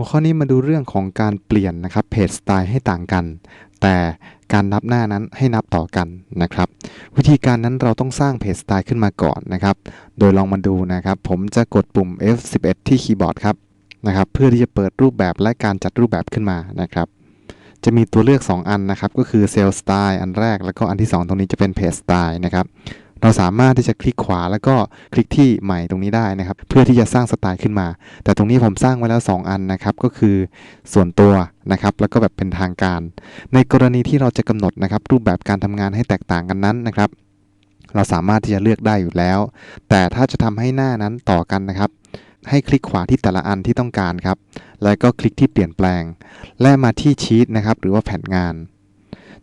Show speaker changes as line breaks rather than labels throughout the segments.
หัวข้อนี้มาดูเรื่องของการเปลี่ยนนะครับเพจสไตล์ให้ต่างกัน แต่การนับหน้านั้นให้นับต่อกันนะครับ วิธีการนั้นเราต้องสร้างเพจสไตล์ขึ้นมาก่อนนะครับ โดยลองมาดูนะครับ ผมจะกดปุ่ม F11 ที่คีย์บอร์ดครับนะครับ เพื่อที่จะเปิดรูปแบบและการจัดรูปแบบขึ้นมานะครับ จะมีตัวเลือก 2 อันนะครับ ก็คือ Cell Style อันแรกแล้วก็อันที่ 2 ตรงนี้จะเป็น Page Style นะครับ เราสามารถที่จะคลิกขวาแล้วก็คลิกที่ใหม่ตรงนี้ได้นะครับ เพื่อที่จะสร้างสไตล์ขึ้นมา แต่ตรงนี้ผมสร้างไว้แล้ว 2 อันนะครับ ก็คือส่วนตัวนะครับ แล้วก็แบบเป็นทางการ ในกรณีที่เราจะกำหนดนะครับ รูปแบบการทำงานให้แตกต่างกันนั้นนะครับ เราสามารถที่จะเลือกได้อยู่แล้ว แต่ถ้าจะทำให้หน้านั้นต่อกันนะครับ ให้คลิกขวาที่แต่ละอันที่ต้องการครับ แล้วก็คลิกที่เปลี่ยนแปลง และมาที่ชีตนะครับ หรือว่าแผนงาน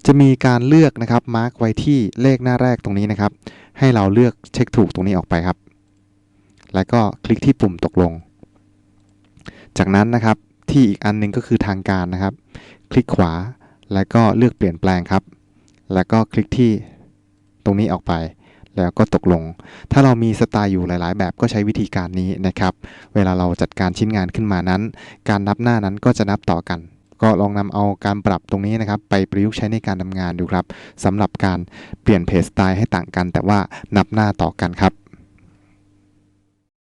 จะมีการเลือกนะครับมาร์กไว้ที่เลขหน้าแรกตรงนี้นะครับ ให้เราเลือกเช็คถูกตรงนี้ออกไปครับ แล้วก็คลิกที่ปุ่มตกลง จากนั้นนะครับที่อีกอันหนึงก็คือทางการนะครับ คลิกขวาแล้วก็เลือกเปลี่ยนแปลงครับ แล้วก็คลิกที่ตรงนี้ออกไป แล้วก็ตกลง ถ้าเรามีสไตล์อยู่หลาย ๆ แบบก็ใช้วิธีการนี้นะครับ เวลาเราจัดการชิ้นงานขึ้นมานั้น การนับหน้านั้นก็จะนับต่อกัน ก็ลองนำเอาการปรับตรงนี้นะครับ ไปประยุกต์ใช้ในการทำงานดูครับสำหรับการเปลี่ยนเพจสไตล์ให้ต่างกัน แต่ว่านับหน้าต่อกันครับ